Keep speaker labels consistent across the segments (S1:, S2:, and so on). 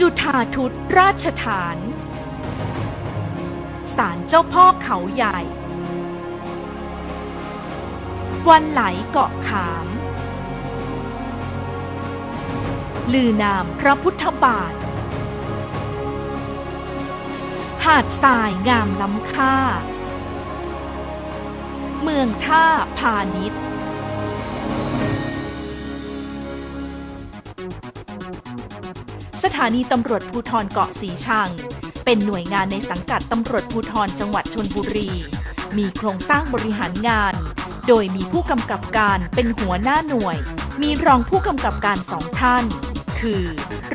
S1: จุฑาทุตราชฐานศาลเจ้าพ่อเขาใหญ่ วันไหลเกาะขาม ลือนามพระพุทธบาท หาดทรายงามล้ำค่า เมืองท่าพาณิชย์านีตำรวจภูธรเกาะสีชัง เป็นหน่วยงานในสังกัดตำรวจภูธรจังหวัดชนบุรี มีโครงสร้างบริหารงาน โดยมีผู้กำกับการเป็นหัวหน้าหน่วย มีรองผู้กำกับการสองท่าน คือ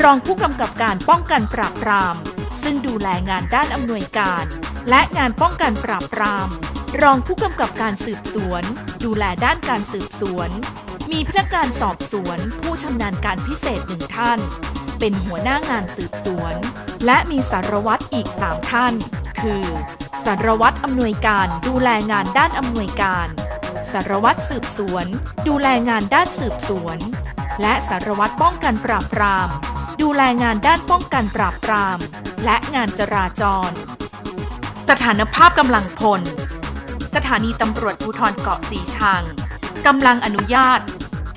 S1: รองผู้กำกับการป้องกันปราบปราม ซึ่งดูแลงานด้านอำนวยการ และงานป้องกันปราบปราม รองผู้กำกับการสืบสวน ดูแลด้านการสืบสวนมีพนักงานสอบสวนผู้ชำนาญการพิเศษหนึ่งท่าน เป็นหัวหน้างานสืบสวน และมีสารวัตรอีก 3 ท่าน คือ สารวัตรอำนวยการดูแลงานด้านอำนวยการ สารวัตรสืบสวน ดูแลงานด้านสืบสวน และสารวัตรป้องกันปราบปราม ดูแลงานด้านป้องกันปราบปราม และงานจราจร สถานภาพกำลังพล สถานีตำรวจภูธรเกาะสีชังกำลังอนุญาต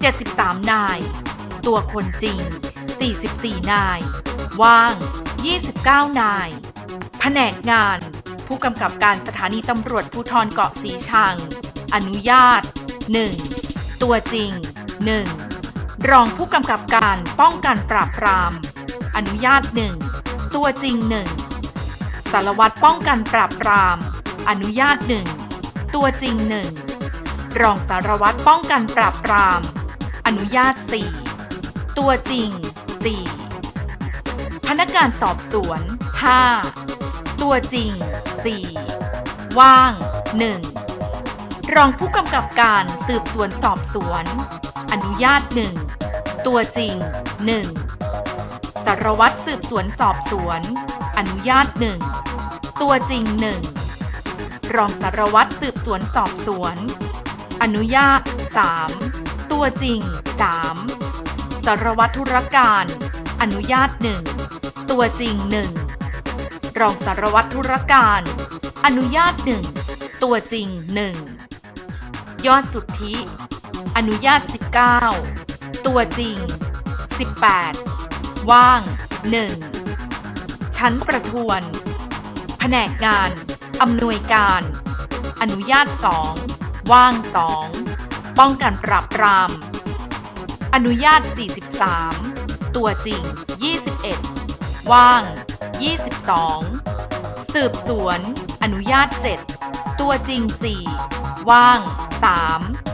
S1: 73 นาย ตัวคนจริง 44 นาย ว่าง 29 นาย แผนกงาน ผู้กำกับการสถานีตำรวจภูธรเกาะสีชัง อนุญาต 1. ตัวจริง 1. รองผู้กำกับการป้องกันปราบปราม อนุญาต 1. ตัวจริง 1. สารวัตรป้องกันปราบปราม อนุญาต 1. ตัวจริง 1. รองสารวัตรป้องกันปราบปราม อนุญาต 4. ตัวจริง 4. พนักงานสอบสวน 5. ตัวจริง 4. ว่าง 1. รองผู้กำกับการสืบสวนสอบสวน อนุญาต 1. ตัวจริง 1. สารวัตรสืบสวนสอบสวน อนุญาต 1. ตัวจริง 1. รองสารวัตรสืบสวนสอบสวน อนุญาต 3. ตัวจริง 3. สารวัตรธุรการ อนุญาต 1. ตัวจริง 1. รองสารวัตรธุรการ อนุญาต 1. ตัวจริง 1. ยอดสุทธิ อนุญาต 19 ตัวจริง 18 ว่าง 1 ชั้นประทวน แผนกงาน อำนวยการ อนุญาต 2 ว่าง 2 ป้องกันปราบปราม นุญาต 43 ตัวจริง 21 ว่าง 22 สืบสวน อนุญาต 7 ตัวจริง 4 ว่าง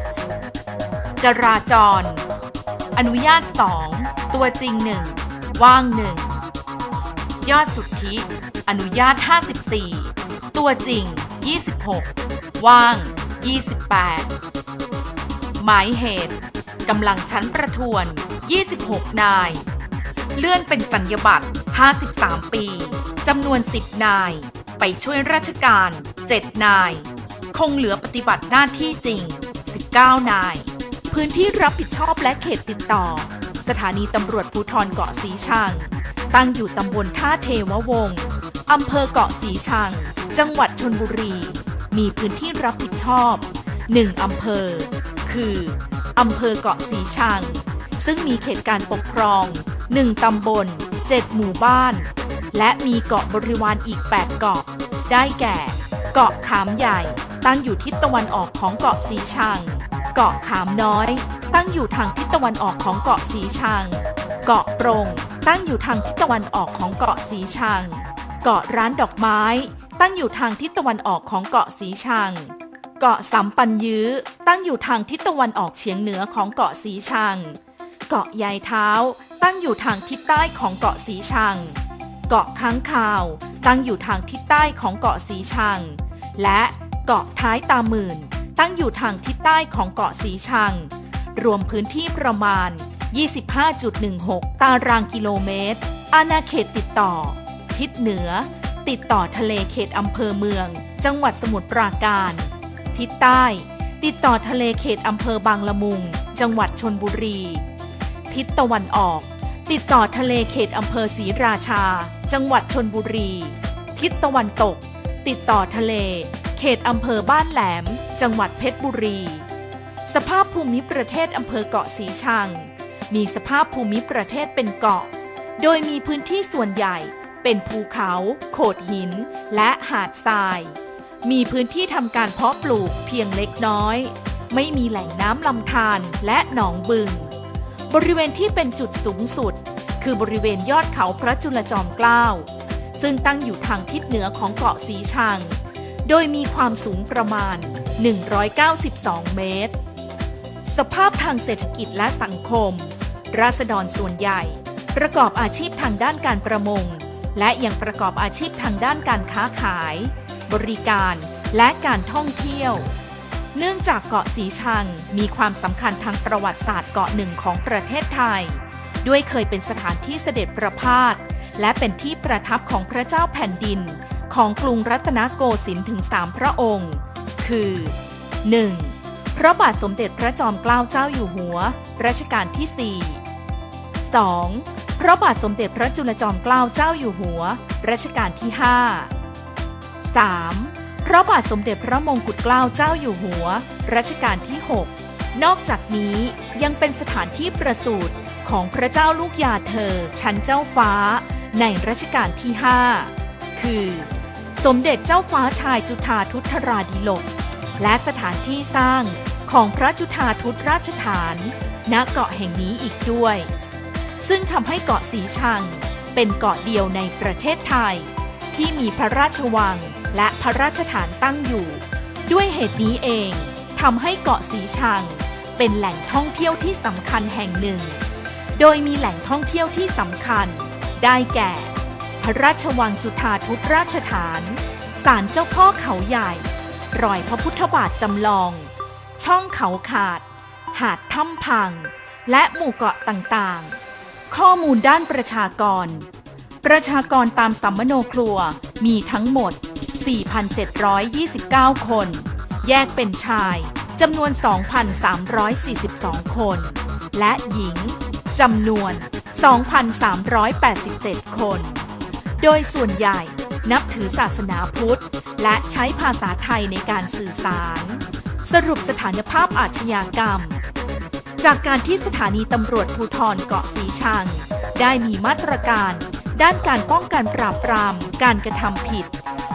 S1: 3 จราจร อนุญาต 2 ตัวจริง 1 ว่าง 1 ยอดสุทธิอนุญาต 54 ตัวจริง 26 ว่าง 28 หมายเหตุ กำลังชั้นประทวน 26 นาย เลื่อนเป็นสัญญบัตร 53 ปี จำนวน 10 นาย ไปช่วยราชการ 7 นาย คงเหลือปฏิบัติหน้าที่จริง 19 นาย พื้นที่รับผิดชอบและเขตติดต่อ สถานีตำรวจภูธรเกาะสีชัง ตั้งอยู่ตำบลท่าเทววงศ์อำเภอเกาะสีชัง จังหวัดชนบุรี มีพื้นที่รับผิดชอบ 1 อำเภอ คือ อำเภอเกาะสีชัง ซึ่งมีเขตการปกครอง 1 ตำบล 7 หมู่บ้าน และมีเกาะบริวารอีก 8 เกาะ ได้แก่ เกาะขามใหญ่ ตั้งอยู่ทิศตะวันออกของเกาะสีชัง เกาะขามน้อย ตั้งอยู่ทางทิศตะวันออกของเกาะสีชัง เกาะปรง ตั้งอยู่ทางทิศตะวันออกของเกาะสีชัง เกาะร้านดอกไม้ ตั้งอยู่ทางทิศตะวันออกของเกาะสีชัง เกาะสำปันยื้อตั้งอยู่ทางทิศตะวันออกเฉียงเหนือของเกาะสีชัง เกาะยายเท้า ตั้งอยู่ทางทิศใต้ของเกาะสีชัง เกาะค้างคาว ตั้งอยู่ทางทิศใต้ของเกาะสีชัง และเกาะท้ายตาหมื่น ตั้งอยู่ทางทิศใต้ของเกาะสีชัง รวมพื้นที่ประมาณ 25.16 ตารางกิโลเมตร อาณาเขตติดต่อ ทิศเหนือ ติดต่อทะเลเขตอำเภอเมือง จังหวัดสมุทรปราการ ทิศใต้ ติดต่อทะเลเขตอำเภอบางละมุง จังหวัดชนบุรี ทิศตะวันออก ติดต่อทะเลเขตอำเภอศรีราชา จังหวัดชนบุรี ทิศตะวันตก ติดต่อทะเล เขตอำเภอบ้านแหลม จังหวัดเพชรบุรี สภาพภูมิประเทศอำเภอเกาะสีชัง มีสภาพภูมิประเทศเป็นเกาะ โดยมีพื้นที่ส่วนใหญ่เป็นภูเขา โขดหิน และหาดทราย มีพื้นที่ทำการเพาะปลูกเพียงเล็กน้อย ไม่มีแหล่งน้ำลำธารและหนองบึง บริเวณที่เป็นจุดสูงสุด คือบริเวณยอดเขาพระจุลจอมเกล้า ซึ่งตั้งอยู่ทางทิศเหนือของเกาะสีชัง โดยมีความสูงประมาณ 192 เมตร สภาพทางเศรษฐกิจและสังคม ราษฎรส่วนใหญ่ ประกอบอาชีพทางด้านการประมง และยังประกอบอาชีพทางด้านการค้าขาย บริการและการท่องเที่ยว เนื่องจากเกาะสีชังมีความสำคัญทางประวัติศาสตร์เกาะหนึ่งของประเทศไทย ด้วยเคยเป็นสถานที่เสด็จประพาสและเป็นที่ประทับของพระเจ้าแผ่นดิน ของกรุงรัตนโกสินทร์ถึงสามพระองค์ คือ 1. พระบาทสมเด็จพระจอมเกล้าเจ้าอยู่หัว รัชกาลที่ 4 2. พระบาทสมเด็จพระจุลจอมเกล้าเจ้าอยู่หัว รัชกาลที่ 5 3. พระบาทสมเด็จพระมงกุฎเกล้าเจ้าอยู่หัว รัชกาลที่ 6 นอกจากนี้ยังเป็นสถานที่ประสูติของพระเจ้าลูกยาเธอ ชั้นเจ้าฟ้า ในรัชกาลที่ 5 คือ สมเด็จเจ้าฟ้าชายจุฑาทุตราดิลก และสถานที่สร้างของพระจุฑาทุตราชฐานณเกาะแห่งนี้อีกด้วย ซึ่งทำให้เกาะสีชังเป็นเกาะเดียวในประเทศไทย ที่มีพระราชวัง และพระราชฐานตั้งอยู่ ด้วยเหตุนี้เองทำให้เกาะสีชัง เป็นแหล่งท่องเที่ยวที่สำคัญแห่งหนึ่ง โดยมีแหล่งท่องเที่ยวที่สำคัญ ได้แก่ พระราชวังจุฑาทุตราชฐานศาลเจ้าพ่อเขาใหญ่ รอยพระพุทธบาทจำลอง ช่องเขาขาด หาดถ้ำพัง และหมู่เกาะต่างๆ ข้อมูลด้านประชากร ประชากรตามสัมมโนครัวมีทั้งหมด 4,729 คน แยกเป็นชายจำนวน 2,342 คน และหญิงจำนวน 2,387 คน โดยส่วนใหญ่นับถือศาสนาพุทธ และใช้ภาษาไทยในการสื่อสาร สรุปสถานภาพอาชญากรรม จากการที่สถานีตำรวจภูธรเกาะสีชัง ได้มีมาตรการด้านการป้องกันปราบปรามการกระทำผิด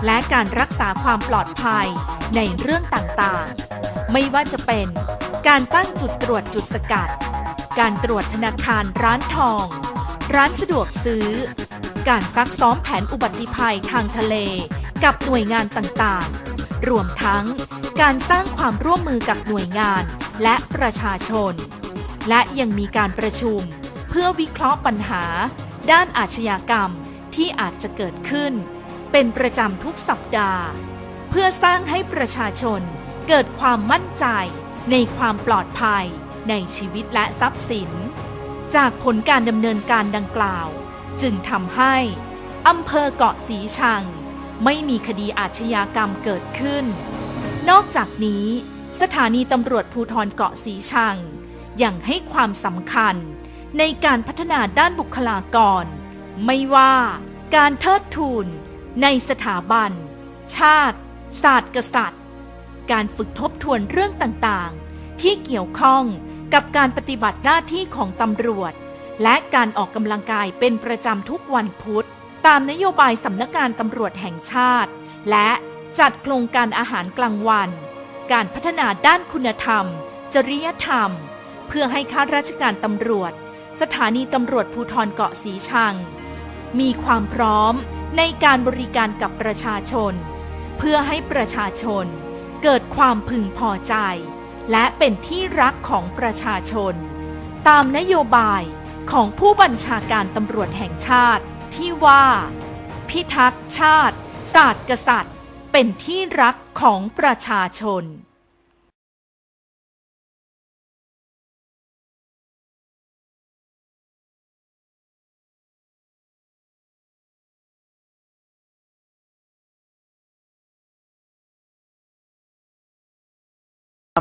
S1: และการรักษาความปลอดภัยในเรื่องต่างๆ ไม่ว่าจะเป็น การตั้งจุดตรวจจุดสกัด การตรวจธนาคารร้านทอง ร้านสะดวกซื้อ การซักซ้อมแผนอุบัติภัยทางทะเล กับหน่วยงานต่างๆ รวมทั้งการสร้างความร่วมมือกับหน่วยงานและประชาชน และยังมีการประชุม เพื่อวิเคราะห์ปัญหา ด้านอาชญากรรมที่อาจจะเกิดขึ้น เป็นประจำทุกสัปดาห์ เพื่อสร้างให้ประชาชนเกิดความมั่นใจในความปลอดภัยในชีวิตและทรัพย์สิน จากผลการดำเนินการดังกล่าว จึงทำให้อำเภอเกาะสีชัง ไม่มีคดีอาชญากรรมเกิดขึ้น นอกจากนี้ สถานีตำรวจภูธรเกาะสีชัง ยังให้ความสำคัญในการพัฒนาด้านบุคลากร ไม่ว่าการเทิดทูน ในสถาบัน ชาติ ศาสตร์กษัตริย์ การฝึกทบทวนเรื่องต่างๆ ที่เกี่ยวข้องกับการปฏิบัติหน้าที่ของตำรวจ และการออกกำลังกายเป็นประจำทุกวันพุธ ตามนโยบายสำนักงานตำรวจแห่งชาติ และจัดโครงการอาหารกลางวัน การพัฒนาด้านคุณธรรม จริยธรรม เพื่อให้ข้าราชการตำรวจ สถานีตำรวจภูธรเกาะสีชัง มีความพร้อมในการบริการกับประชาชน เพื่อให้ประชาชนเกิดความพึงพอใจ และเป็นที่รักของประชาชน ตามนโยบายของผู้บัญชาการตำรวจแห่งชาติที่ว่า พิทักษ์ชาติ ศาสตร์กษัตริย์ เป็นที่รักของประชาชน